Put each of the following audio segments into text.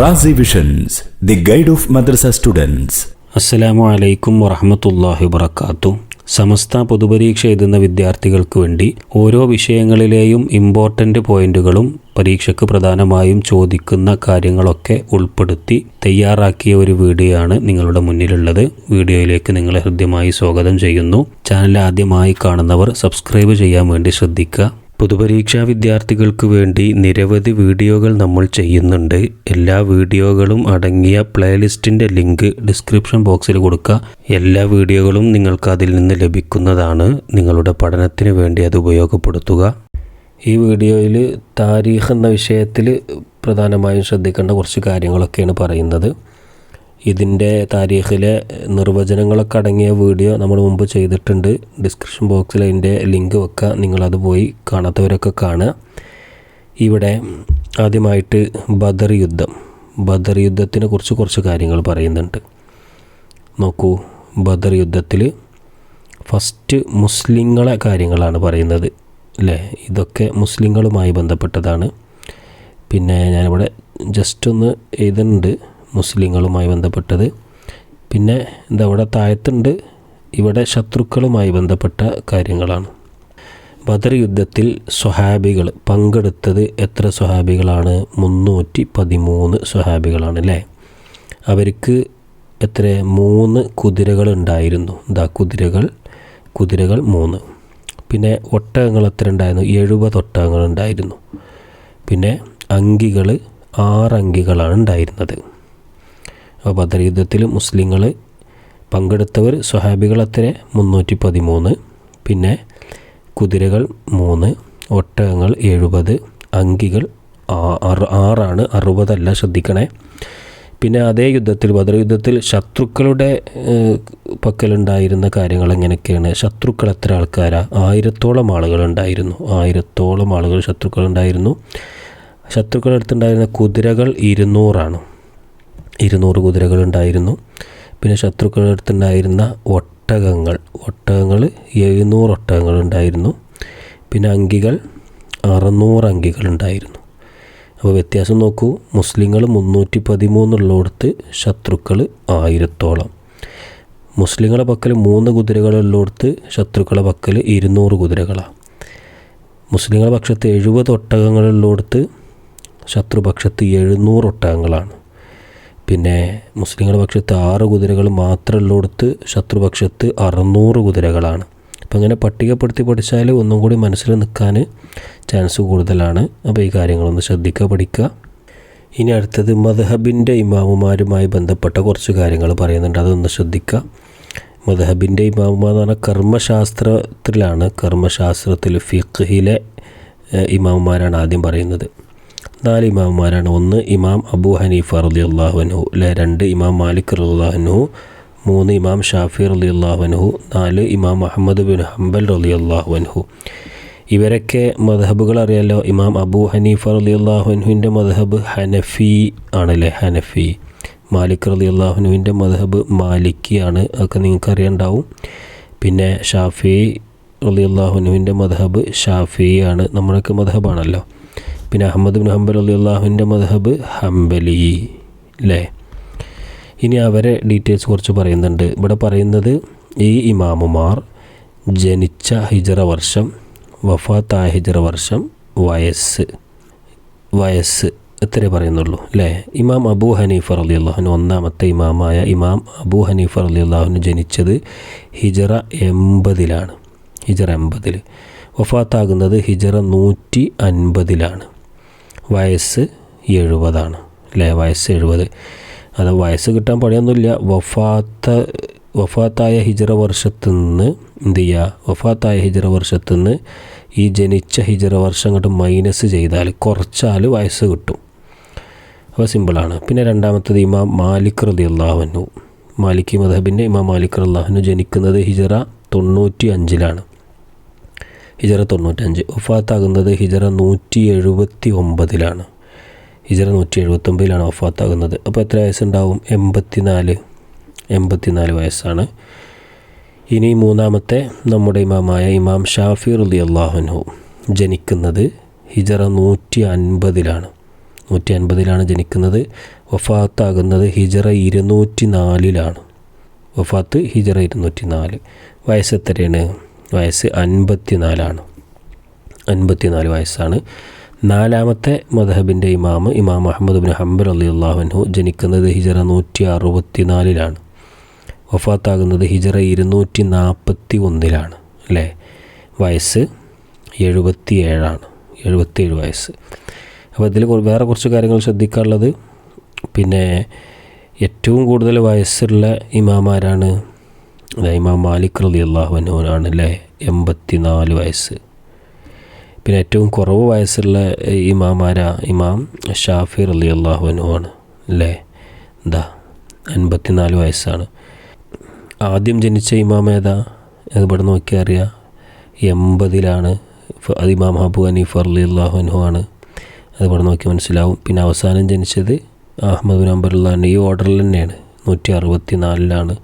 Razi visions the guide of madrasa students അസ്സലാമു അലൈക്കും വറഹമത്തല്ലാഹി വബർക്കാത്തു സമസ്ത പൊതുപരീക്ഷ എഴുതുന്ന വിദ്യാർത്ഥികൾക്ക് വേണ്ടി ഓരോ വിഷയങ്ങളിലെയും ഇമ്പോർട്ടന്റ് പോയിന്റുകളും പരീക്ഷയ്ക്ക് പ്രധാനമായും ചോദിക്കുന്ന കാര്യങ്ങളൊക്കെ ഉൾപ്പെടുത്തി തയ്യാറാക്കിയ ഒരു വീഡിയോ ആണ് നിങ്ങളുടെ മുന്നിലുള്ളത്. വീഡിയോയിലേക്ക് നിങ്ങളെ ഹൃദ്യമായി സ്വാഗതം ചെയ്യുന്നു. ചാനൽ ആദ്യമായി കാണുന്നവർ സബ്സ്ക്രൈബ് ചെയ്യാൻ വേണ്ടി ശ്രദ്ധിക്കുക. പൊതുപരീക്ഷാ വിദ്യാർത്ഥികൾക്ക് വേണ്ടി നിരവധി വീഡിയോകൾ നമ്മൾ ചെയ്യുന്നുണ്ട്. എല്ലാ വീഡിയോകളും അടങ്ങിയ പ്ലേലിസ്റ്റിന്റെ ലിങ്ക് ഡിസ്ക്രിപ്ഷൻ ബോക്സിൽ കൊടുക്കുക. എല്ലാ വീഡിയോകളും നിങ്ങൾക്ക് അതിൽ നിന്ന് ലഭിക്കുന്നതാണ്. നിങ്ങളുടെ പഠനത്തിന് വേണ്ടി അത് ഉപയോഗപ്പെടുത്തുക. ഈ വീഡിയോയിൽ താരീഖ് എന്ന വിഷയത്തിൽ പ്രധാനമായും ശ്രദ്ധിക്കേണ്ട കുറച്ച് കാര്യങ്ങളൊക്കെയാണ് പറയുന്നത്. ഇതിന്റെ താരീഖിലെ നിർവചനങ്ങളൊക്കെ അടങ്ങിയ വീഡിയോ നമ്മൾ മുമ്പ് ചെയ്തിട്ടുണ്ട്. ഡിസ്ക്രിപ്ഷൻ ബോക്സിൽ അതിന്റെ ലിങ്ക് വെക്കുക നിങ്ങളത് പോയി കാണാത്തവരൊക്കെ കാണുക. ഇവിടെ ആദ്യമായിട്ട് ബദർ യുദ്ധം. ബദർ യുദ്ധത്തിനെ കുറിച്ച് കുറച്ച് കാര്യങ്ങൾ പറയുന്നുണ്ട്. നോക്കൂ ബദർ യുദ്ധത്തിൽ ഫസ്റ്റ് മുസ്ലിങ്ങളെ കാര്യങ്ങളാണ് പറയുന്നത്. അല്ലേ? ഇതൊക്കെ മുസ്ലിങ്ങളുമായി ബന്ധപ്പെട്ടതാണ്. പിന്നെ ഞാനിവിടെ ജസ്റ്റ് ഒന്ന് എഴുതുന്നുണ്ട്. മുസ്ലിങ്ങളുമായി ബന്ധപ്പെട്ടത്. പിന്നെ എന്താ ഇവിടെ താഴത്തുണ്ട്. ഇവിടെ ശത്രുക്കളുമായി ബന്ധപ്പെട്ട കാര്യങ്ങളാണ്. ബദർ യുദ്ധത്തിൽ സ്വഹാബികൾ പങ്കെടുത്തത് എത്ര സ്വഹാബികളാണ്? മുന്നൂറ്റി പതിമൂന്ന് സ്വഹാബികളാണ് അല്ലേ? അവർക്ക് എത്ര? മൂന്ന് കുതിരകൾ ഉണ്ടായിരുന്നു. എന്താ കുതിരകൾ കുതിരകൾ മൂന്ന്. പിന്നെ ഒട്ടകങ്ങൾ എത്ര ഉണ്ടായിരുന്നു? എഴുപത് ഒട്ടകങ്ങൾ ഉണ്ടായിരുന്നു. പിന്നെ അങ്കികൾ ആറ് അങ്കികളാണ് ഉണ്ടായിരുന്നത്. ബദർ യുദ്ധത്തിൽ മുസ്ലിങ്ങൾ പങ്കെടുത്തവർ സ്വഹാബികൾ അത്ര മുന്നൂറ്റി പതിമൂന്ന് പിന്നെ കുതിരകൾ മൂന്ന് ഒട്ടകങ്ങൾ എഴുപത് അങ്കികൾ ആറാണ് അറുപതല്ല ശ്രദ്ധിക്കണേ. പിന്നെ അതേ യുദ്ധത്തിൽ ബദർ യുദ്ധത്തിൽ ശത്രുക്കളുടെ പക്കലുണ്ടായിരുന്ന കാര്യങ്ങൾ എങ്ങനെയൊക്കെയാണ്? ശത്രുക്കൾ എത്ര ആൾക്കാരാണ് ആയിരത്തോളം ആളുകൾ ഉണ്ടായിരുന്നു. ആയിരത്തോളം ആളുകൾ ശത്രുക്കളുണ്ടായിരുന്നു ശത്രുക്കളുടെ അടുത്തുണ്ടായിരുന്ന കുതിരകൾ ഇരുന്നൂറാണ്. ഇരുന്നൂറ് കുതിരകളുണ്ടായിരുന്നു. പിന്നെ ശത്രുക്കളുടെ അടുത്തുണ്ടായിരുന്ന ഒട്ടകങ്ങൾ. ഒട്ടകങ്ങൾ എഴുന്നൂറ് ഒട്ടകങ്ങൾ ഉണ്ടായിരുന്നു പിന്നെ അങ്കികൾ അറുന്നൂറ് അങ്കികൾ ഉണ്ടായിരുന്നു അപ്പോൾ വ്യത്യാസം നോക്കൂ. മുസ്ലിങ്ങൾ മുന്നൂറ്റി പതിമൂന്നുള്ളടത്ത് ശത്രുക്കൾ ആയിരത്തോളം. മുസ്ലിങ്ങളെ പക്കൽ മൂന്ന് കുതിരകളുള്ളടത്ത് ശത്രുക്കളെ പക്കൽ ഇരുന്നൂറ് കുതിരകളാണ് മുസ്ലിങ്ങളുടെ പക്ഷത്ത് എഴുപത് ഒട്ടകങ്ങളുള്ളടത്ത് ശത്രുപക്ഷത്ത് എഴുന്നൂറ് ഒട്ടകങ്ങളാണ്. പിന്നെ മുസ്ലിങ്ങളുടെ പക്ഷത്ത് ആറ് കുതിരകൾ മാത്രമുള്ളിടത്ത് ശത്രുപക്ഷത്ത് അറുന്നൂറ് കുതിരകളാണ്. അപ്പോൾ അങ്ങനെ പട്ടികപ്പെടുത്തി പഠിച്ചാൽ ഒന്നും കൂടി മനസ്സിൽ നിൽക്കാൻ ചാൻസ് കൂടുതലാണ്. അപ്പോൾ ഈ കാര്യങ്ങളൊന്ന് ശ്രദ്ധിക്കുക പഠിക്കുക. ഇനി അടുത്തത് മദ്ഹബിന്റെ ഇമാമുമാരുമായി ബന്ധപ്പെട്ട കുറച്ച് കാര്യങ്ങൾ പറയുന്നുണ്ട്. അതൊന്ന് ശ്രദ്ധിക്കുക. മദ്ഹബിന്റെ ഇമാമുമാർ എന്ന് പറഞ്ഞാൽ കർമ്മശാസ്ത്രത്തിലാണ് കർമ്മശാസ്ത്രത്തിൽ ഫിഖ്ഹിലെ ഇമാമുമാരാണ് ആദ്യം പറയുന്നത്. നാല് ഇമാമുമാരാണ്. ഒന്ന് ഇമാം അബു ഹനീഫ റലി അള്ളാഹുനഹു അല്ലെ രണ്ട് ഇമാം മാലിക് റലാഹുനഹു മൂന്ന് ഇമാം ഷാഫി റലി അള്ളാഹുനഹു നാല് ഇമാം മുഹമ്മദ് ബിൻ ഹംബൽ റലി അള്ളാഹുനഹു ഇവരൊക്കെ മദ്ഹബുകൾ അറിയാലോ? ഇമാം അബു ഹനീഫ റലി അള്ളാഹുനുവിന്റെ മദ്ഹബ് ഹനഫി ആണല്ലേ? ഹനഫി. മാലിക് റലി അള്ളാഹുനുവിന്റെ മദ്ഹബ് മാലിക്കി ആണ്. അതൊക്കെ നിങ്ങൾക്ക് അറിയാണ്ടാവും പിന്നെ ഷാഫി റലി അള്ളാഹുനുവിന്റെ മദ്ഹബ് ഷാഫി ആണ്. നമ്മളൊക്കെ മദ്ഹബാണല്ലോ. പിന്നെ അഹമ്മദ് ബിൻ ഹംബൽ അലി അള്ളാഹുവിന്റെ മദ്ഹബ് ഹംബലി അല്ലേ ഇനി അവരെ ഡീറ്റെയിൽസ് കുറച്ച് പറയുന്നുണ്ട്. ഇവിടെ പറയുന്നത് ഈ ഇമാമുമാർ ജനിച്ച ഹിജറ വർഷം വഫാത്തായ ഹിജറ വർഷം വയസ്സ് വയസ്സ് എത്രേ പറയുന്നുള്ളൂ അല്ലേ ഇമാം അബൂ ഹനീഫർ അലി അള്ളാഹുന് ഒന്നാമത്തെ ഇമാമായ ഇമാം അബൂ ഹനീഫർ അലി അള്ളാഹുന് ജനിച്ചത് ഹിജറ എൺപതിലാണ്. ഹിജറ എൺപതിൽ വഫാത്താകുന്നത് ഹിജറ നൂറ്റി അൻപതിലാണ്. വയസ്സ് എഴുപതാണ് അല്ലേ? വയസ്സ് എഴുപത്. അത് വയസ്സ് കിട്ടാൻ പണിയൊന്നുമില്ല. വഫാത്ത വഫാത്തായ ഹിജറ വർഷത്തു നിന്ന് എന്ത് ചെയ്യുക വഫാത്തായ ഹിജറ വർഷത്തു നിന്ന് ഈ ജനിച്ച ഹിജറ വർഷം അങ്ങോട്ട് മൈനസ് ചെയ്താൽ കുറച്ചാൽ വയസ്സ് കിട്ടും. അപ്പോൾ സിമ്പിളാണ്. പിന്നെ രണ്ടാമത്തത് ഇമാം മാലിക് റതി അള്ളാഹുനു മാലിക് മദഹബിന്റെ ഇമാം മാലിക് അള്ളാഹുനു ജനിക്കുന്നത് ഹിജറ തൊണ്ണൂറ്റി അഞ്ചിലാണ് ഹിജറ തൊണ്ണൂറ്റഞ്ച്. വഫാത്താകുന്നത് ഹിജറ നൂറ്റി എഴുപത്തി ഒമ്പതിലാണ് ഹിജറ നൂറ്റി എഴുപത്തൊമ്പതിലാണ് വഫാത്താകുന്നത്. അപ്പോൾ എത്ര വയസ്സുണ്ടാവും? എൺപത്തിനാല്. എൺപത്തിനാല് വയസ്സാണ്. ഇനി മൂന്നാമത്തെ നമ്മുടെ ഇമാമായ ഇമാം ഷാഫി റലി അള്ളാഹുനു ജനിക്കുന്നത് ഹിജറ നൂറ്റി അൻപതിലാണ് നൂറ്റി അൻപതിലാണ് ജനിക്കുന്നത്. വഫാത്താകുന്നത് ഹിജറ ഇരുന്നൂറ്റി നാലിലാണ് വഫാത്ത് ഹിജറ ഇരുന്നൂറ്റി നാല് വയസ്സ് എത്രയാണ് വയസ്സ് അൻപത്തി നാലാണ് അൻപത്തിനാല് വയസ്സാണ്. നാലാമത്തെ മദഹബിന്റെ ഇമാമ് ഇമാം അഹമ്മദ് ബിൻ ഹംബർ അലി അള്ളാഹുഹു ജനിക്കുന്നത് ഹിജറ നൂറ്റി അറുപത്തി നാലിലാണ് വഫാത്താകുന്നത് ഹിജറ ഇരുന്നൂറ്റി നാൽപ്പത്തി ഒന്നിലാണ് അല്ലേ? വയസ്സ് എഴുപത്തി ഏഴാണ് എഴുപത്തിയേഴ് വയസ്സ്. അപ്പോൾ ഇതിൽ വേറെ കുറച്ച് കാര്യങ്ങൾ ശ്രദ്ധിക്കാനുള്ളത്. പിന്നെ ഏറ്റവും കൂടുതൽ വയസ്സുള്ള ഇമാമാരാണ് ഇമാം മാലിക് റലി അള്ളാഹുവിനോനാണല്ലേ എൺപത്തി നാല് വയസ്സ്. പിന്നെ ഏറ്റവും കുറവ് വയസ്സുള്ള ഇമാമാരാ? ഇമാം ഷാഫി റലി അള്ളാഹുവിനുമാണ് അല്ലേ? എന്താ അൻപത്തിനാല് വയസ്സാണ്. ആദ്യം ജനിച്ച ഇമാം ഏതാ? ഇവിടെ നോക്കിയാൽ അറിയാം. എൺപതിലാണ്. ഫ- അത് ഇമാം ഹബു ഹനീഫ് അലി അള്ളാഹുനു ആണ്. അത് ഇവിടെ നോക്കി മനസ്സിലാവും. പിന്നെ അവസാനം ജനിച്ചത് അഹമ്മദ് നമ്പറുള്ള ഈ ഓർഡറിൽ തന്നെയാണ്. നൂറ്റി അറുപത്തി നാലിലാണ്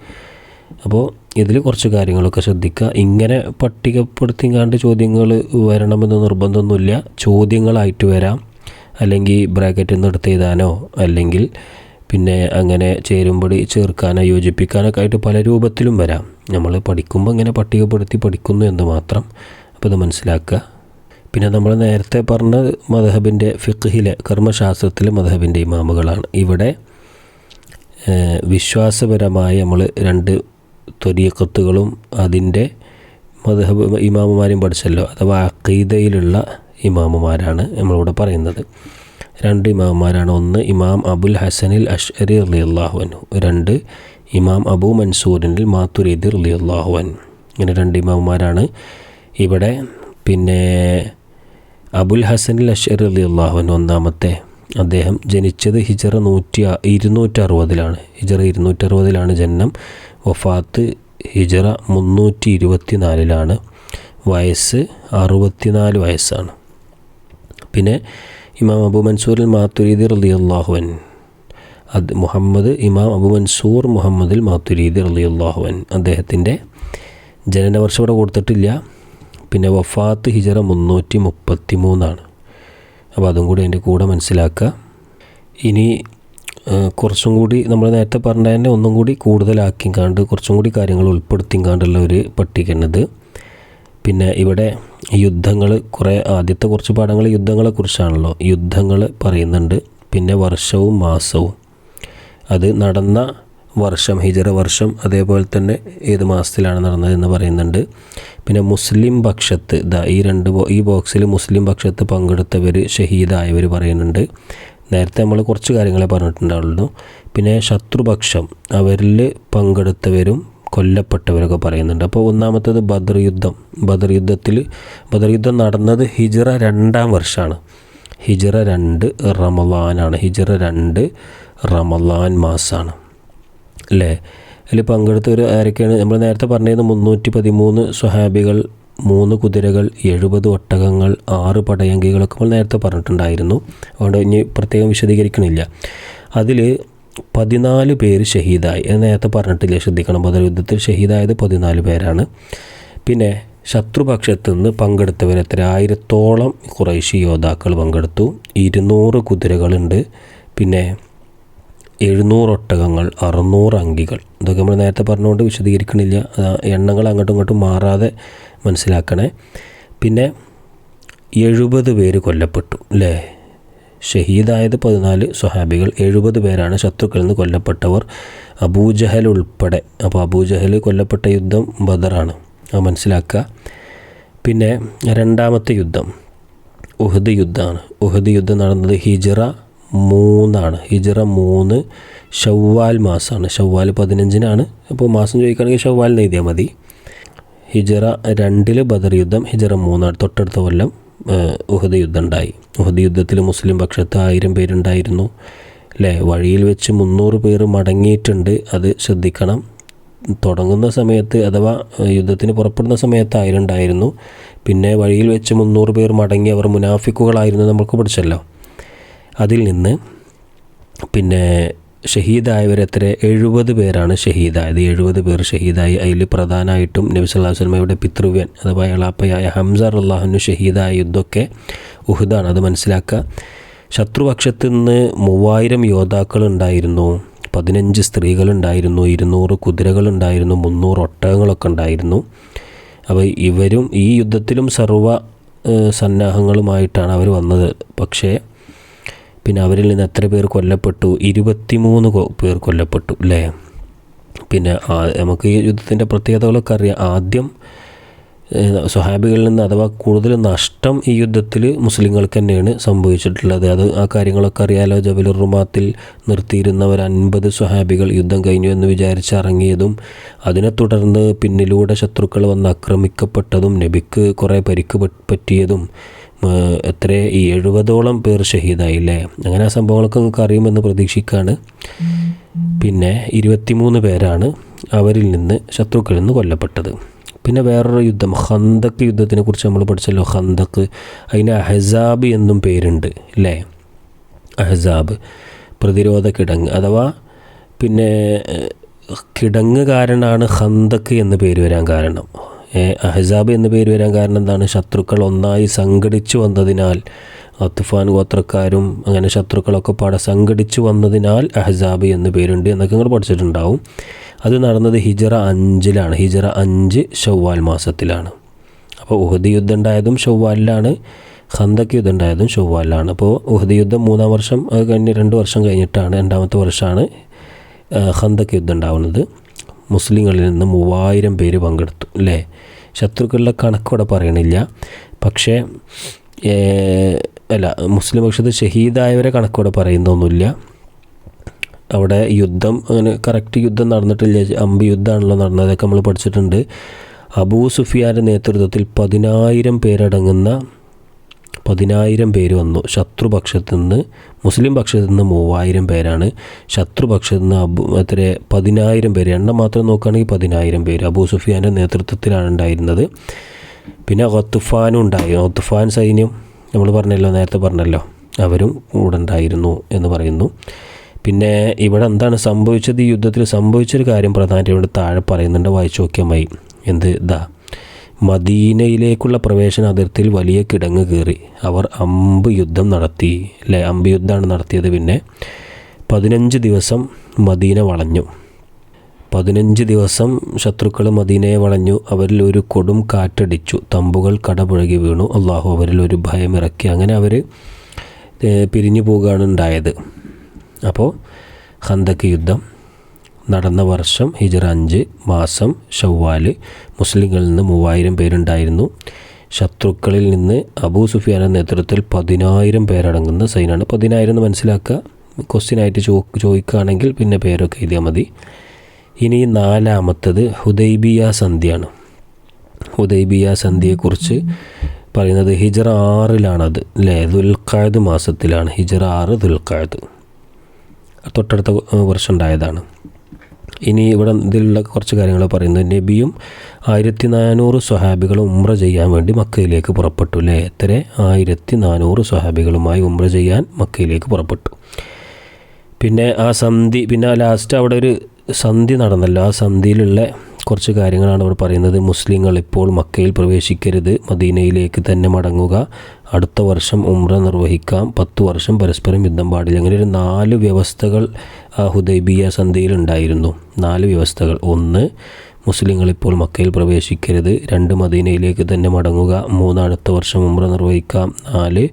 അപ്പോൾ ഇതിൽ കുറച്ച് കാര്യങ്ങളൊക്കെ ശ്രദ്ധിക്കുക. ഇങ്ങനെ പട്ടികപ്പെടുത്തി കണ്ട് ചോദ്യങ്ങൾ വരണമെന്ന് നിർബന്ധമൊന്നുമില്ല. ചോദ്യങ്ങളായിട്ട് വരാം. അല്ലെങ്കിൽ ബ്രാക്കറ്റിൽ നിന്ന് എടുത്ത് എഴുതാനോ അല്ലെങ്കിൽ പിന്നെ അങ്ങനെ ചേരുമ്പടി ചേർക്കാനോ യോജിപ്പിക്കാനൊക്കെ ആയിട്ട് പല രൂപത്തിലും വരാം. നമ്മൾ പഠിക്കുമ്പോൾ ഇങ്ങനെ പട്ടികപ്പെടുത്തി പഠിക്കുന്നു എന്ന് മാത്രം അപ്പോൾ ഇത് മനസ്സിലാക്കുക. പിന്നെ നമ്മൾ നേരത്തെ പറഞ്ഞ മധഹബിന്റെ ഫിഖ്ഹിലെ കർമ്മശാസ്ത്രത്തിലെ മധഹബിന്റെ ഇമാമുകളാണ്. ഇവിടെ വിശ്വാസപരമായി നമ്മൾ രണ്ട് ത്വരീക്കത്തുകളും അതിന്റെ മധുഹബ് ഇമാമുമാരെയും പഠിച്ചല്ലോ അഥവാ അഖീദയിലുള്ള ഇമാമുമാരാണ് നമ്മളിവിടെ പറയുന്നത്. രണ്ട് ഇമാമുമാരാണ്. ഒന്ന് ഇമാം അബുൽ ഹസനിൽ അഷ്അരി അലി അള്ളാഹുവനു രണ്ട് ഇമാം അബു മൻസൂറിനിൽ മാത്തുരീദ് അലി അള്ളാഹുവൻ ഇങ്ങനെ രണ്ട് ഇമാമുമാരാണ് ഇവിടെ. പിന്നെ അബുൽ ഹസനിൽ അഷ്അരി അലി അള്ളാഹുവൻ ഒന്നാമത്തെ അദ്ദേഹം ജനിച്ചത് ഹിജറ നൂറ്റി ഇരുന്നൂറ്ററുപതിലാണ്. ഹിജറ ഇരുന്നൂറ്ററുപതിലാണ് ജനനം. വഫാത്ത് ഹിജറ മുന്നൂറ്റി ഇരുപത്തി നാലിലാണ് വയസ്സ് അറുപത്തിനാല് വയസ്സാണ്. പിന്നെ ഇമാം അബു മൻസൂറിൽ മാത്തുരീദി റലി അള്ളാഹുവൻ അത് മുഹമ്മദ് ഇമാം അബു മൻസൂർ മുഹമ്മദിൽ മാത്തുരീദി റലി അള്ളാഹുവൻ അദ്ദേഹത്തിന്റെ ജനനവർഷം ഇവിടെ കൊടുത്തിട്ടില്ല. പിന്നെ വഫാത്ത് ഹിജറ മുന്നൂറ്റി മുപ്പത്തി മൂന്നാണ് അപ്പോൾ അതും കൂടി അതിന്റെ കൂടെ മനസ്സിലാക്കുക. ഇനി കുറച്ചും കൂടി നമ്മൾ നേരത്തെ പറഞ്ഞ തന്നെ ഒന്നും കൂടി കൂടുതലാക്കിക്കാണ്ട് കുറച്ചും കൂടി കാര്യങ്ങൾ ഉൾപ്പെടുത്തിക്കാണ്ടുള്ള ഒരു പട്ടികയാണിത്. പിന്നെ ഇവിടെ യുദ്ധങ്ങൾ കുറേ ആദ്യത്തെ കുറച്ച് പാഠങ്ങൾ യുദ്ധങ്ങളെക്കുറിച്ചാണല്ലോ യുദ്ധങ്ങൾ പറയുന്നുണ്ട്. പിന്നെ വർഷവും മാസവും. അത് നടന്ന വർഷം ഹിജറ വർഷം അതേപോലെ തന്നെ ഏത് മാസത്തിലാണ് നടന്നതെന്ന് പറയുന്നുണ്ട്. പിന്നെ മുസ്ലിം പക്ഷത്ത് ഈ രണ്ട് ഈ ബോക്സിൽ മുസ്ലിം പക്ഷത്ത് പങ്കെടുത്തവർ ഷഹീദായവർ പറയുന്നുണ്ട്. നേരത്തെ നമ്മൾ കുറച്ച് കാര്യങ്ങളെ പറഞ്ഞിട്ടുണ്ടാവുള്ളൂ. പിന്നെ ശത്രുപക്ഷം അവരിൽ പങ്കെടുത്തവരും കൊല്ലപ്പെട്ടവരൊക്കെ പറയുന്നുണ്ട്. അപ്പോൾ ഒന്നാമത്തത് ബദർ യുദ്ധം. ബദർ യുദ്ധത്തിൽ ബദർ യുദ്ധം നടന്നത് ഹിജറ രണ്ടാം വർഷമാണ് ഹിജറ രണ്ട് റമലാനാണ് ഹിജറ രണ്ട് റമലാൻ മാസമാണ് അല്ലേ? അതിൽ പങ്കെടുത്തവർ ആരൊക്കെയാണ്? നമ്മൾ നേരത്തെ പറഞ്ഞത് മുന്നൂറ്റി പതിമൂന്ന് സ്വഹാബികൾ മൂന്ന് കുതിരകൾ എഴുപത് ഒട്ടകങ്ങൾ ആറ് പടയങ്കികളൊക്കെ നമ്മൾ നേരത്തെ പറഞ്ഞിട്ടുണ്ടായിരുന്നു. അതുകൊണ്ട് ഇനി പ്രത്യേകം വിശദീകരിക്കണില്ല. അതിൽ പതിനാല് പേര് ഷഹീദായി. നേരത്തെ പറഞ്ഞിട്ടില്ല? ശ്രദ്ധിക്കണം. ബദർ യുദ്ധത്തിൽ ഷഹീദായത് പതിനാല് പേരാണ്. പിന്നെ ശത്രുപക്ഷത്തു നിന്ന് പങ്കെടുത്തവർ എത്ര? ആയിരത്തോളം കുറേശ്ശി യോദ്ധാക്കൾ പങ്കെടുത്തു. ഇരുന്നൂറ് കുതിരകളുണ്ട്. പിന്നെ എഴുന്നൂറ് ഒട്ടകങ്ങൾ അറുന്നൂറ് അങ്കികൾ ഇതൊക്കെ നമ്മൾ നേരത്തെ പറഞ്ഞുകൊണ്ട് വിശദീകരിക്കണില്ല. എണ്ണങ്ങൾ അങ്ങോട്ടും ഇങ്ങോട്ടും മാറാതെ മനസ്സിലാക്കണേ. പിന്നെ എഴുപത് പേര് കൊല്ലപ്പെട്ടു അല്ലേ ഷഹീദായത് പതിനാല് സ്വഹാബികൾ എഴുപത് പേരാണ് ശത്രുക്കളിൽ നിന്ന് കൊല്ലപ്പെട്ടവർ. അബൂജഹൽ ഉൾപ്പെടെ. അപ്പോൾ അബൂജഹൽ കൊല്ലപ്പെട്ട യുദ്ധം ബദറാണ്. അത് മനസ്സിലാക്കുക. പിന്നെ രണ്ടാമത്തെ യുദ്ധം ഉഹദ് യുദ്ധമാണ്. ഉഹദ് യുദ്ധം നടന്നത് ഹിജറ മൂന്നാണ്. ഹിജറ മൂന്ന് ഷവ്വാൽ മാസമാണ് ഷവ്വാൽ പതിനഞ്ചിനാണ്. അപ്പോൾ മാസം ചോദിക്കുകയാണെങ്കിൽ ഷവ്വാൽ എഴുതിയാൽ മതി. ഹിജറ രണ്ടിൽ ബദർ യുദ്ധം ഹിജറ മൂന്നാണ്. തൊട്ടടുത്ത കൊല്ലം ഉഹദ് യുദ്ധം ഉണ്ടായി ഉഹദ് യുദ്ധത്തിൽ മുസ്ലിം പക്ഷത്ത് ആയിരം പേരുണ്ടായിരുന്നു. അല്ലേ വഴിയിൽ വെച്ച് മുന്നൂറ് പേർ മടങ്ങിയിട്ടുണ്ട്. അത് ശ്രദ്ധിക്കണം. തുടങ്ങുന്ന സമയത്ത് അഥവാ യുദ്ധത്തിന് പുറപ്പെടുന്ന സമയത്ത് ആയിരം ഉണ്ടായിരുന്നു. പിന്നെ വഴിയിൽ വെച്ച് മുന്നൂറ് പേർ മടങ്ങി അവർ മുനാഫിക്കുകളായിരുന്നു നമുക്ക് പഠിച്ചല്ലോ. അതിൽ നിന്ന് പിന്നെ ഷഹീദായവരെത്ര എഴുപത് പേരാണ് ഷഹീദായത്. എഴുപത് പേർ ഷഹീദായി. അതിൽ പ്രധാനമായിട്ടും നബി സല്ലല്ലാഹു അലൈഹി വസല്ലമയുടെ പിതൃവ്യൻ അഥവാ എളാപ്പയായ ഹംസ അള്ളാഹുനു ഷഹീദായ യുദ്ധമൊക്കെ ഉഹുദാണ്. അത് മനസ്സിലാക്കുക. ശത്രുപക്ഷത്ത് നിന്ന് മൂവായിരം യോദ്ധാക്കളുണ്ടായിരുന്നു. പതിനഞ്ച് സ്ത്രീകളുണ്ടായിരുന്നു. ഇരുന്നൂറ് കുതിരകളുണ്ടായിരുന്നു. മുന്നൂറ് ഒട്ടകങ്ങളൊക്കെ ഉണ്ടായിരുന്നു. അപ്പോൾ ഇവരും ഈ യുദ്ധത്തിലും സർവ ഏഹ്, സന്നാഹങ്ങളുമായിട്ടാണ് അവർ വന്നത്. പക്ഷേ പിന്നെ അവരിൽ നിന്ന് എത്ര പേർ കൊല്ലപ്പെട്ടു? ഇരുപത്തിമൂന്ന് പേർ കൊല്ലപ്പെട്ടു അല്ലേ പിന്നെ നമുക്ക് ഈ യുദ്ധത്തിന്റെ പ്രത്യേകതകളൊക്കെ അറിയാം. ആദ്യം സ്വഹാബികളിൽ നിന്ന് അഥവാ കൂടുതൽ നഷ്ടം ഈ യുദ്ധത്തിൽ മുസ്ലിങ്ങൾക്ക് തന്നെയാണ് സംഭവിച്ചിട്ടുള്ളത്. അത് ആ കാര്യങ്ങളൊക്കെ അറിയാലോ? ജബലുർ റുമാത്തിൽ നിർത്തിയിരുന്നവർ അൻപത് സ്വഹാബികൾ യുദ്ധം കഴിഞ്ഞു എന്ന് വിചാരിച്ച് ഇറങ്ങിയതും അതിനെ തുടർന്ന് പിന്നിലൂടെ ശത്രുക്കൾ വന്ന് ആക്രമിക്കപ്പെട്ടതും നബിക്ക് കുറേ പരിക്ക് പറ്റിയതും എത്ര ഈ എഴുപതോളം പേർ ഷഹീദായില്ലേ? അങ്ങനെ ആ സംഭവങ്ങളൊക്കെ നിങ്ങൾക്ക് അറിയുമെന്ന് പ്രതീക്ഷിക്കുകയാണ്. പിന്നെ ഇരുപത്തിമൂന്ന് പേരാണ് അവരിൽ നിന്ന് ശത്രുക്കളിൽ നിന്ന് കൊല്ലപ്പെട്ടത്. പിന്നെ വേറൊരു യുദ്ധം ഹന്തക്ക് യുദ്ധത്തിനെ കുറിച്ച് നമ്മൾ പഠിച്ചല്ലോ. ഹന്തക്ക് അതിന് അഹസാബ് എന്നും പേരുണ്ട് അല്ലേ? അഹസാബ് പ്രതിരോധ കിടങ്ങ് അഥവാ പിന്നെ കിടങ്ങ് കാരണമാണ് ഹന്തക്ക് എന്ന് പേര് വരാൻ കാരണം. അഹസാബ് എന്ന പേര് വരാൻ കാരണം എന്താണ്? ശത്രുക്കൾ ഒന്നായി സംഘടിച്ചു വന്നതിനാൽ അത്തുഫാൻ ഗോത്രക്കാരും അങ്ങനെ ശത്രുക്കളൊക്കെ പാടെ സംഘടിച്ചു വന്നതിനാൽ അഹസാബ് എന്ന് പേരുണ്ട് എന്നൊക്കെ നിങ്ങൾ പഠിച്ചിട്ടുണ്ടാവും. അത് നടന്നത് ഹിജറ അഞ്ചിലാണ്. ഹിജറ അഞ്ച് ഷവ്വാൽ മാസത്തിലാണ്. അപ്പോൾ ഉഹദ് യുദ്ധം ഉണ്ടായതും ഷവ്വാലിലാണ് ഹന്തക്ക് യുദ്ധം ഉണ്ടായതും ഷവ്വാലിലാണ് അപ്പോൾ ഉഹദ് യുദ്ധം മൂന്നാം വർഷം അത് കഴിഞ്ഞ് രണ്ട് വർഷം കഴിഞ്ഞിട്ടാണ് രണ്ടാമത്തെ വർഷമാണ് ഹന്തക്ക് യുദ്ധം ഉണ്ടാവുന്നത് മുസ്ലിങ്ങളിൽ നിന്ന് മൂവായിരം പേര് പങ്കെടുത്തു അല്ലേ? ശത്രുക്കളുടെ കണക്കോടെ പറയണില്ല. പക്ഷേ അല്ല മുസ്ലിം പക്ഷത്ത് ഷഹീദായവരെ കണക്കോടെ പറയുന്നൊന്നുമില്ല. അവിടെ യുദ്ധം അങ്ങനെ കറക്റ്റ് യുദ്ധം നടന്നിട്ടില്ല. അമ്പ് യുദ്ധമാണല്ലോ നടന്നത് അതൊക്കെ നമ്മൾ പഠിച്ചിട്ടുണ്ട്. അബൂ സുഫിയാന്റെ നേതൃത്വത്തിൽ പതിനായിരം പേരടങ്ങുന്ന പതിനായിരം പേര് വന്നു. ശത്രുപക്ഷത്തു നിന്ന് മുസ്ലിം പക്ഷത്തു നിന്ന് മൂവായിരം പേരാണ്. ശത്രുപക്ഷത്തു നിന്ന് അബു എത്ര പതിനായിരം പേര്. എണ്ണം മാത്രം നോക്കുകയാണെങ്കിൽ പതിനായിരം പേര്. അബൂ സുഫിയാന്റെ നേതൃത്വത്തിലാണ് ഉണ്ടായിരുന്നത്. പിന്നെ ഒത്തുഫാനും ഉണ്ടായി. ഒത്തുഫാൻ സൈന്യം നമ്മൾ പറഞ്ഞല്ലോ നേരത്തെ പറഞ്ഞല്ലോ അവരും കൂടെ ഉണ്ടായിരുന്നു എന്ന് പറയുന്നു. പിന്നെ ഇവിടെ എന്താണ് സംഭവിച്ചത്? ഈ യുദ്ധത്തിൽ സംഭവിച്ചൊരു കാര്യം പ്രധാനമായിട്ട് ഇവിടെ താഴെ പറയുന്നുണ്ട്. വായിച്ചു നോക്കിയാൽ മതി. എന്ത്? ഇതാ മദീനയിലേക്കുള്ള പ്രവേശന അതിർത്തിയിൽ വലിയ കിടങ്ങ് കയറി അവർ അമ്പ് യുദ്ധം നടത്തി. അല്ലേ അമ്പ് യുദ്ധമാണ് നടത്തിയത് പിന്നെ. പതിനഞ്ച് ദിവസം മദീന വളഞ്ഞു. പതിനഞ്ച് ദിവസം ശത്രുക്കൾ മദീനയെ വളഞ്ഞു. അവരിൽ ഒരു കൊടും കാറ്റടിച്ചു. തമ്പുകൾ കടപുഴകി വീണു. അള്ളാഹു അവരിൽ ഒരു ഭയമിറക്കി. അങ്ങനെ അവർ പിരിഞ്ഞു പോവുകയാണ് ഉണ്ടായത് അപ്പോൾ ഹന്തക്ക് യുദ്ധം. നടന്ന വർഷം ഹിജറ അഞ്ച് മാസം ഷവ്വാൽ മുസ്ലിങ്ങളിൽ നിന്ന് മൂവായിരം പേരുണ്ടായിരുന്നു. ശത്രുക്കളിൽ നിന്ന് അബൂ സുഫിയാന്റെ നേതൃത്വത്തിൽ പതിനായിരം പേരടങ്ങുന്ന സൈനാണ്. പതിനായിരം എന്ന് മനസ്സിലാക്കുക. ക്വസ്റ്റ്യനായിട്ട് ചോ ചോദിക്കുകയാണെങ്കിൽ പിന്നെ പേരൊക്കെ എഴുതിയാൽ മതി. ഇനി നാലാമത്തത് ഹുദൈബിയ സന്ധിയാണ് ഹുദൈബിയ സന്ധിയെക്കുറിച്ച് പറയുന്നത് ഹിജറ ആറിലാണത് അല്ലേ ദുൽഖായത് മാസത്തിലാണ്. ഹിജറ ആറ് ദുൽഖായത് തൊട്ടടുത്ത വർഷം ഉണ്ടായതാണ് ഇനി ഇവിടെ ഇതിലുള്ള കുറച്ച് കാര്യങ്ങൾ പറയുന്നത് നബിയും ആയിരത്തി നാനൂറ് സ്വഹാബികളും ഉമ്ര ചെയ്യാൻ വേണ്ടി മക്കയിലേക്ക് പുറപ്പെട്ടു അല്ലേ എത്ര? ആയിരത്തി നാനൂറ് സ്വഹാബികളുമായി ഉമ്ര ചെയ്യാൻ മക്കയിലേക്ക് പുറപ്പെട്ടു. പിന്നെ ആ സന്ധി പിന്നെ ലാസ്റ്റ് അവിടെ ഒരു സന്ധി നടന്നല്ലോ. ആ സന്ധിയിലുള്ള കുറച്ച് കാര്യങ്ങളാണ് ഇവിടെ പറയുന്നത്. മുസ്ലിങ്ങൾ ഇപ്പോൾ മക്കയിൽ പ്രവേശിക്കരുത്. മദീനയിലേക്ക് തന്നെ മടങ്ങുക. അടുത്ത വർഷം ഉംറ നിർവഹിക്കാം. പത്ത് വർഷം പരസ്പരം യുദ്ധം പാടില്ല. അങ്ങനെ ഒരു നാല് വ്യവസ്ഥകൾ ഹുദൈബിയ സന്ധിയിൽ ഉണ്ടായിരുന്നു നാല് വ്യവസ്ഥകൾ. ഒന്ന് മുസ്ലിങ്ങൾ ഇപ്പോൾ മക്കയിൽ പ്രവേശിക്കരുത്. രണ്ട് മദീനയിലേക്ക് തന്നെ മടങ്ങുക. മൂന്ന് അടുത്ത വർഷം ഉമ്ര നിർവഹിക്കാം. നാല്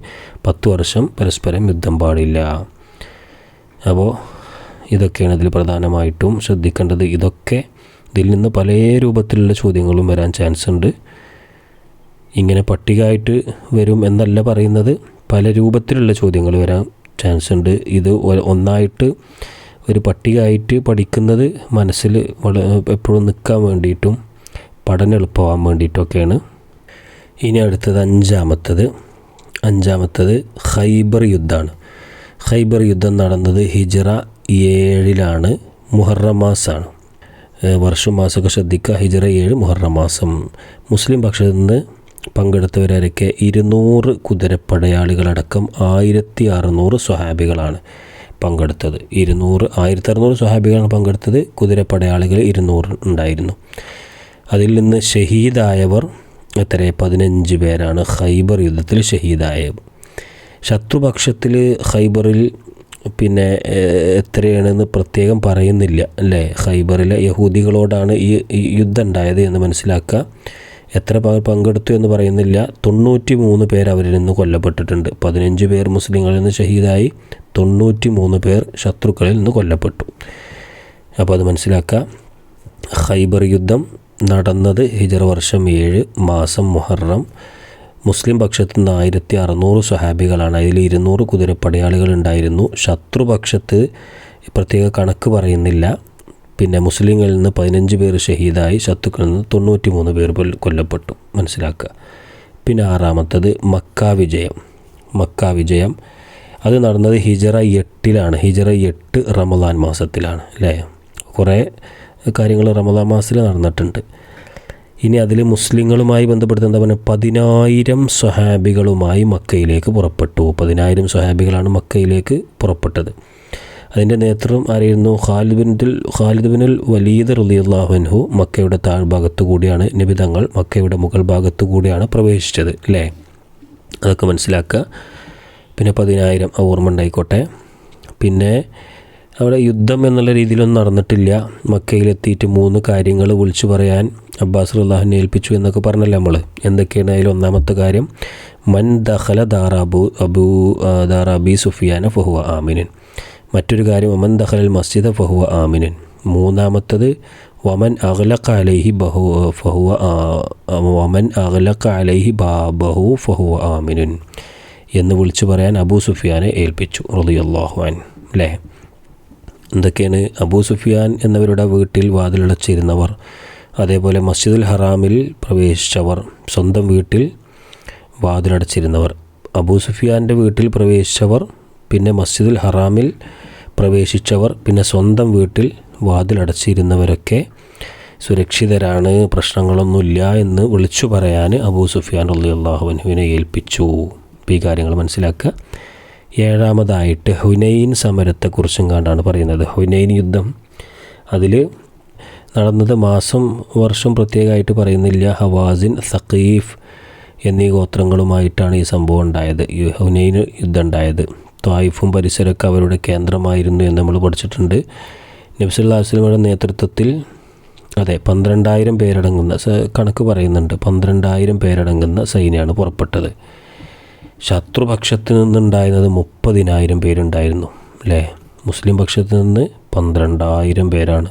പത്ത് വർഷം പരസ്പരം യുദ്ധം പാടില്ല. അപ്പോൾ ഇതൊക്കെയാണ് ഇതിൽ പ്രധാനമായിട്ടും ശ്രദ്ധിക്കേണ്ടത്. ഇതൊക്കെ ഇതിൽ നിന്ന് പല രൂപത്തിലുള്ള ചോദ്യങ്ങളും വരാൻ ചാൻസ് ഉണ്ട്. ഇങ്ങനെ പട്ടികയായിട്ട് വരും എന്നല്ല പറയുന്നത്. പല രൂപത്തിലുള്ള ചോദ്യങ്ങൾ വരാൻ ചാൻസ് ഉണ്ട്. ഇത് ഒന്നായിട്ട് ഒരു പട്ടികയായിട്ട് പഠിക്കുന്നത് മനസ്സിൽ എപ്പോഴും നിൽക്കാൻ വേണ്ടിയിട്ടും പഠനം എളുപ്പമാകാൻ വേണ്ടിയിട്ടൊക്കെയാണ്. ഇനി അടുത്തത് അഞ്ചാമത്തത്. അഞ്ചാമത്തത് ഖൈബർ യുദ്ധമാണ്. ഖൈബർ യുദ്ധം നടന്നത് ഹിജറ ഏഴിലാണ് മുഹറം മാസമാണ് വർഷം മാസമൊക്കെ ശ്രദ്ധിക്കുക. ഹിജറ ഏഴ് മുഹറം മാസം. മുസ്ലിം പക്ഷത്തു നിന്ന് പങ്കെടുത്തവരൊക്കെ ഇരുന്നൂറ് കുതിരപ്പടയാളികളടക്കം ആയിരത്തി അറുന്നൂറ് സ്വഹാബികളാണ്. പങ്കെടുത്തത്. ഇരുന്നൂറ് ആയിരത്തി അറുന്നൂറ് സ്വഹാബികളാണ് പങ്കെടുത്തത്. കുതിരപ്പടയാളികൾ ഇരുന്നൂറ് ഉണ്ടായിരുന്നു. അതിൽ നിന്ന് ഷഹീദായവർ എത്ര പതിനഞ്ച് പേരാണ് ഖൈബർ യുദ്ധത്തിൽ ഷഹീദായത്. ശത്രുപക്ഷത്തിൽ ഖൈബറിൽ പിന്നെ എത്രയാണെന്ന് പ്രത്യേകം പറയുന്നില്ല അല്ലേ? ഖൈബറിലെ യഹൂദികളോടാണ് ഈ യുദ്ധം ഉണ്ടായത് എന്ന് മനസ്സിലാക്കുക. എത്ര പേർ പങ്കെടുത്തു എന്ന് പറയുന്നില്ല. തൊണ്ണൂറ്റി മൂന്ന് പേർ അവരിൽ നിന്ന് കൊല്ലപ്പെട്ടിട്ടുണ്ട്. പതിനഞ്ച് പേർ മുസ്ലിങ്ങളിൽ നിന്ന് ഷഹീദായി തൊണ്ണൂറ്റി മൂന്ന് പേർ ശത്രുക്കളിൽ നിന്ന് കൊല്ലപ്പെട്ടു. അപ്പോൾ അത് മനസ്സിലാക്കുക ഖൈബർ യുദ്ധം നടന്നത് ഹിജറ വർഷം ഏഴ് മാസം മുഹറം. മുസ്ലിം പക്ഷത്തു നിന്ന് ആയിരത്തി അറുന്നൂറ് സ്വഹാബികളാണ്. അതിൽ ഇരുന്നൂറ് കുതിരപ്പടയാളികൾ ഉണ്ടായിരുന്നു. ശത്രുപക്ഷത്ത് പ്രത്യേക കണക്ക് പറയുന്നില്ല. പിന്നെ മുസ്ലിങ്ങളിൽ നിന്ന് പതിനഞ്ച് പേർ ഷഹീദായി ശത്രുക്കളിൽ നിന്ന് തൊണ്ണൂറ്റി മൂന്ന് പേർ കൊല്ലപ്പെട്ടു. മനസ്സിലാക്കുക. പിന്നെ ആറാമത്തത് മക്ക വിജയം. മക്ക വിജയം. അത് നടന്നത് ഹിജറ എട്ടിലാണ്. ഹിജറ എട്ട് റമദാൻ മാസത്തിലാണ് അല്ലേ? കുറേ കാര്യങ്ങൾ റമദാൻ മാസത്തിൽ നടന്നിട്ടുണ്ട്. ഇനി അതിൽ മുസ്ലിങ്ങളുമായി ബന്ധപ്പെടുത്തി എന്താ പറയുക? പതിനായിരം സ്വഹാബികളുമായി മക്കയിലേക്ക് പുറപ്പെട്ടു. പതിനായിരം സ്വഹാബികളാണ് മക്കയിലേക്ക് പുറപ്പെട്ടത്. അതിന്റെ നേതൃത്വം ആരായിരുന്നു? ഖാലിദ് ബിൻ ഖാലിദ് ബിനുൽ വലീദ് റലിയുല്ലാഹുൻഹു മക്കയുടെ താഴ്ഭാഗത്തു കൂടിയാണ്. നിബിതങ്ങൾ മക്കയുടെ മുകൾ ഭാഗത്തു കൂടിയാണ് പ്രവേശിച്ചത് അല്ലേ അതൊക്കെ മനസ്സിലാക്കുക. പിന്നെ പതിനായിരം ഓർമ്മ ഉണ്ടായിക്കോട്ടെ. പിന്നെ അവിടെ യുദ്ധം എന്നുള്ള രീതിയിലൊന്നും നടന്നിട്ടില്ല. മക്കയിലെത്തിയിട്ട് മൂന്ന് കാര്യങ്ങൾ വിളിച്ചു പറയാൻ അബ്ബാസ് അള്ളാഹുനെ ഏൽപ്പിച്ചു എന്നൊക്കെ പറഞ്ഞല്ലോ നമ്മൾ എന്തൊക്കെയാണ് അതിൽ ഒന്നാമത്തെ കാര്യം? മൻ ദഹല ദാറാബു അബു ദാറാബി സുഫിയാന ഫഹുവ ആമിനൻ. മറ്റൊരു കാര്യം ഒമൻ ദഖലൽ മസ്ജിദ ഫഹുവ ആമിനൻ. മൂന്നാമത്തത് വമൻ അഖലഖ അലൈഹി ബഹു ഫഹുവ വമൻ അഖലഖ അലൈഹി ബാബഹു ഫഹുവ ആമിനുൻ. എന്ന് വിളിച്ചു പറയാൻ അബൂ സുഫിയാനെ ഏൽപ്പിച്ചു റളിയല്ലാഹു അൻ അല്ലേ? എന്തൊക്കെയാണ്? അബൂ സുഫിയാൻ എന്നവരുടെ വീട്ടിൽ വാതിലടച്ചിരുന്നവർ അതേപോലെ മസ്ജിദുൽ ഹറാമിൽ പ്രവേശിച്ചവർ സ്വന്തം വീട്ടിൽ വാതിലടച്ചിരുന്നവർ. അബൂ സുഫിയാന്റെ വീട്ടിൽ പ്രവേശിച്ചവർ പിന്നെ മസ്ജിദുൽ ഹറാമിൽ പ്രവേശിച്ചവർ പിന്നെ സ്വന്തം വീട്ടിൽ വാതിലടച്ചിരുന്നവരൊക്കെ സുരക്ഷിതരാണ് പ്രശ്നങ്ങളൊന്നുമില്ല എന്ന് വിളിച്ചു പറയാൻ അബൂ സുഫിയാൻ അള്ളി അള്ളാഹുവിനെ ഏൽപ്പിച്ചു. അപ്പോൾ ഈ കാര്യങ്ങൾ മനസ്സിലാക്കുക. ഏഴാമതായിട്ട് ഹുനൈൻ സമരത്തെക്കുറിച്ചും കണ്ടാണ് പറയുന്നത്. ഹുനൈൻ യുദ്ധം. അതിൽ നടന്നത് മാസം വർഷം പ്രത്യേകമായിട്ട് പറയുന്നില്ല. ഹവാസിൻ സഖീഫ് എന്നീ ഗോത്രങ്ങളുമായിട്ടാണ് ഈ സംഭവം ഉണ്ടായത്. ഹുനൈൻ യുദ്ധം ഉണ്ടായത്. ത്വായിഫും പരിസരമൊക്കെ അവരുടെ കേന്ദ്രമായിരുന്നു എന്ന് നമ്മൾ പഠിച്ചിട്ടുണ്ട്. നബ്സുല്ലാ വസ്ലമയുടെ നേതൃത്വത്തിൽ അതെ പന്ത്രണ്ടായിരം പേരടങ്ങുന്ന കണക്ക് പറയുന്നുണ്ട് പന്ത്രണ്ടായിരം പേരടങ്ങുന്ന സൈന്യമാണ് പുറപ്പെട്ടത്. ശത്രുപക്ഷത്ത് നിന്നുണ്ടായിരുന്നത് മുപ്പതിനായിരം പേരുണ്ടായിരുന്നു അല്ലേ? മുസ്ലിം പക്ഷത്ത് നിന്ന് പന്ത്രണ്ടായിരം പേരാണ്.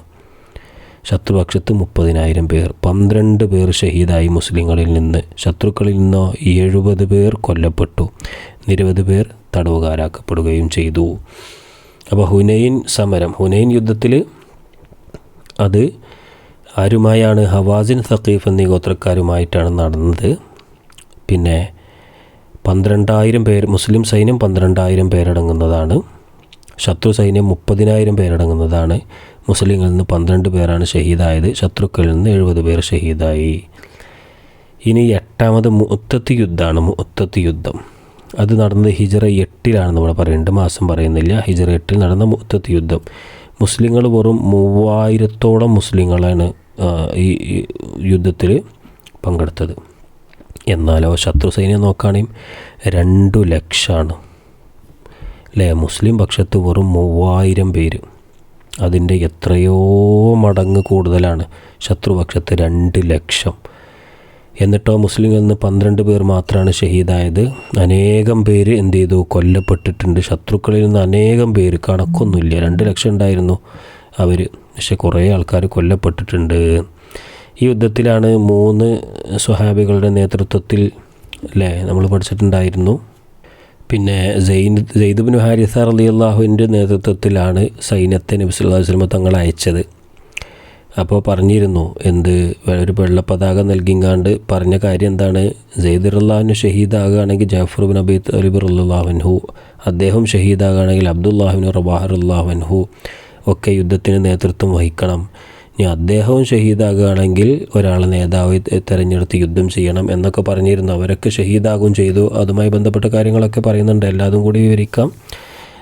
ശത്രുപക്ഷത്ത് മുപ്പതിനായിരം പേർ പന്ത്രണ്ട് പേർ ഷഹീദായി മുസ്ലിങ്ങളിൽ നിന്ന് ശത്രുക്കളിൽ നിന്നോ എഴുപത് പേർ കൊല്ലപ്പെട്ടു നിരവധി പേർ തടവുകാരാക്കപ്പെടുകയും ചെയ്തു. അപ്പോൾ ഹുനൈൻ സമരം ഹുനൈൻ യുദ്ധത്തിൽ അത് ആരുമായാണ്? ഹവാസിൻ സഖീഫ് എന്നീ ഗോത്രക്കാരുമായിട്ടാണ് നടന്നത്. പിന്നെ പന്ത്രണ്ടായിരം പേർ മുസ്ലിം സൈന്യം പന്ത്രണ്ടായിരം പേരടങ്ങുന്നതാണ്. ശത്രു സൈന്യം മുപ്പതിനായിരം പേരടങ്ങുന്നതാണ്. മുസ്ലിങ്ങളിൽ നിന്ന് പന്ത്രണ്ട് പേരാണ് ഷഹീദായത്. ശത്രുക്കളിൽ നിന്ന് എഴുപത് പേർ ഷഹീദായി. ഇനി എട്ടാമത് മുത്തത്ത് യുദ്ധമാണ്. മുത്തത്ത് യുദ്ധം. അത് നടന്നത് ഹിജറ എട്ടിലാണെന്ന് ഇവിടെ പറയുന്നുണ്ട് മാസം പറയുന്നില്ല. ഹിജറ എട്ടിൽ നടന്ന മുത്തത്ത് യുദ്ധം. മുസ്ലിങ്ങൾ വെറും മൂവായിരത്തോളം മുസ്ലിങ്ങളാണ് ഈ യുദ്ധത്തിൽ പങ്കെടുത്തത്. എന്നാലോ ശത്രു സൈന്യം നോക്കുകയാണെങ്കിൽ രണ്ടു ലക്ഷമാണ്. അല്ലേ മുസ്ലിം പക്ഷത്ത് വെറും മൂവായിരം പേര്. അതിന്റെ എത്രയോ മടങ്ങ് കൂടുതലാണ്. ശത്രുപക്ഷത്ത് രണ്ട് ലക്ഷം. എന്നിട്ടോ മുസ്ലിങ്ങളിൽ നിന്ന് പന്ത്രണ്ട് പേർ മാത്രമാണ് ഷഹീദായത്. അനേകം പേര് എന്ത് ചെയ്തു? കൊല്ലപ്പെട്ടിട്ടുണ്ട്. ശത്രുക്കളിൽ നിന്ന് അനേകം പേര് കണക്കൊന്നുമില്ല. രണ്ട് ലക്ഷം ഉണ്ടായിരുന്നു അവർ പക്ഷെ കുറേ ആൾക്കാർ കൊല്ലപ്പെട്ടിട്ടുണ്ട്. ഈ യുദ്ധത്തിലാണ് മൂന്ന് സ്വഹാബികളുടെ നേതൃത്വത്തിൽ അല്ലേ നമ്മൾ പഠിച്ചിട്ടുണ്ടായിരുന്നു. പിന്നെ ജെയ്ൻ ജെയ്ദുബിൻ ഹാരിസ അലി അള്ളാഹുവിന്റെ നേതൃത്വത്തിലാണ് സൈന്യത്തെ നബിസ് സല്ലല്ലാഹു അലൈഹി തങ്ങൾ അയച്ചത് അപ്പോൾ പറഞ്ഞിരുന്നു എന്ത് ഒരു വെള്ള പതാക നൽകിങ്ങാണ്ട് പറഞ്ഞ കാര്യം എന്താണ് സെയ്ദുറുല്ലാഹിന് ഷഹീദാകുകയാണെങ്കിൽ ജാഫർ ബിൻ അബി അലിബുറുല്ലാഹുൻഹു അദ്ദേഹം ഷഹീദാകുകയാണെങ്കിൽ അബ്ദുല്ലാഹുബിൻ റബാഹറുല്ലാഹുൻഹു ഒക്കെ യുദ്ധത്തിന് നേതൃത്വം വഹിക്കണം. ഇനി അദ്ദേഹവും ഷഹീദാകുകയാണെങ്കിൽ ഒരാളെ നേതാവ് തിരഞ്ഞെടുത്ത് യുദ്ധം ചെയ്യണം എന്നൊക്കെ പറഞ്ഞിരുന്നു. അവരൊക്കെ ഷഹീദാകും ചെയ്തു. അതുമായി ബന്ധപ്പെട്ട കാര്യങ്ങളൊക്കെ പറയുന്നുണ്ട്. എല്ലാതും കൂടി വിവരിക്കാം.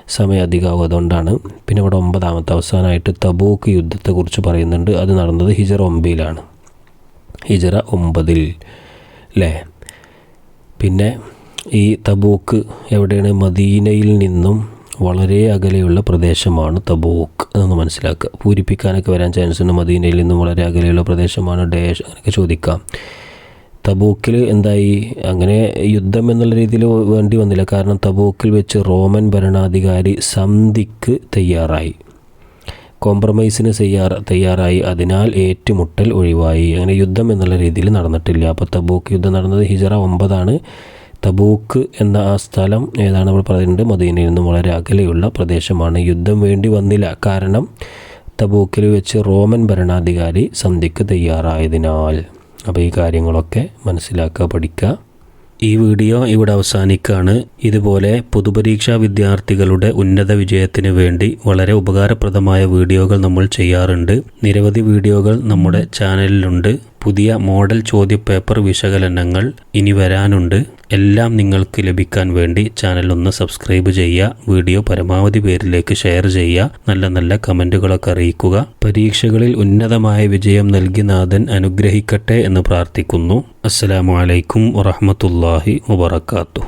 സമയം അധികമാകും അതുകൊണ്ടാണ് പിന്നെ ഇവിടെ ഒമ്പതാമത്തെ അവസാനമായിട്ട് തബൂക്ക് യുദ്ധത്തെക്കുറിച്ച് പറയുന്നുണ്ട്. അത് നടന്നത് ഹിജറ ഒമ്പതിലാണ്. ഹിജറ ഒമ്പതിൽ അല്ലേ പിന്നെ ഈ തബൂക്ക് എവിടെയാണ്? മദീനയിൽ നിന്നും വളരെ അകലെയുള്ള പ്രദേശമാണ് തബൂക്ക് എന്ന് മനസ്സിലാക്കുക. പൂരിപ്പിക്കാനൊക്കെ വരാൻ ചാൻസ് ഉണ്ട്. മദീനയിൽ നിന്നും വളരെ അകലെയുള്ള പ്രദേശമാണ് ഡേഷ് അങ്ങനെയൊക്കെ ചോദിക്കാം. തബൂക്കിൽ എന്തായി? അങ്ങനെ യുദ്ധം എന്നുള്ള രീതിയിൽ വേണ്ടി വന്നില്ല. കാരണം തബൂക്കിൽ വെച്ച് റോമൻ ഭരണാധികാരി സന്ധിക്ക് തയ്യാറായി. കോംപ്രമൈസിന് തയ്യാറ തയ്യാറായി. അതിനാൽ ഏറ്റുമുട്ടൽ ഒഴിവായി. അങ്ങനെ യുദ്ധം എന്നുള്ള രീതിയിൽ നടന്നിട്ടില്ല. അപ്പോൾ തബൂക്ക് യുദ്ധം നടന്നത് ഹിജറ ഒമ്പതാണ്. തബൂക്ക് എന്ന ആ സ്ഥലം ഏതാണ് നമ്മൾ പറയുന്നത്? മദീനയിൽ നിന്നും വളരെ അകലെയുള്ള പ്രദേശമാണ്. യുദ്ധം വേണ്ടി വന്നില്ല. കാരണം തബൂക്കിൽ വെച്ച് റോമൻ ഭരണാധികാരി സന്ധിക്ക് തയ്യാറായതിനാൽ. അപ്പോൾ ഈ കാര്യങ്ങളൊക്കെ മനസ്സിലാക്കുക പഠിക്കുക. ഈ വീഡിയോ ഇവിടെ അവസാനിക്കുകയാണ്. ഇതുപോലെ പൊതുപരീക്ഷാ വിദ്യാർത്ഥികളുടെ ഉന്നത വിജയത്തിന് വേണ്ടി വളരെ ഉപകാരപ്രദമായ വീഡിയോകൾ നമ്മൾ ചെയ്യാറുണ്ട്. നിരവധി വീഡിയോകൾ നമ്മുടെ ചാനലിലുണ്ട്. പുതിയ മോഡൽ ചോദ്യപേപ്പർ വിശകലനങ്ങൾ ഇനി വരാനുണ്ട്. എല്ലാം നിങ്ങൾക്ക് ലഭിക്കാൻ വേണ്ടി ചാനൽ ഒന്ന് സബ്സ്ക്രൈബ് ചെയ്യുക വീഡിയോ പരമാവധി പേരിലേക്ക് ഷെയർ ചെയ്യുക നല്ല നല്ല കമന്റുകളൊക്കെ അറിയിക്കുക. പരീക്ഷകളിൽ ഉന്നതമായ വിജയം നൽകി നാഥൻ അനുഗ്രഹിക്കട്ടെ എന്ന് പ്രാർത്ഥിക്കുന്നു. അസ്സലാമു അലൈക്കും വറഹമത്തല്ലാഹി വബർക്കാത്തു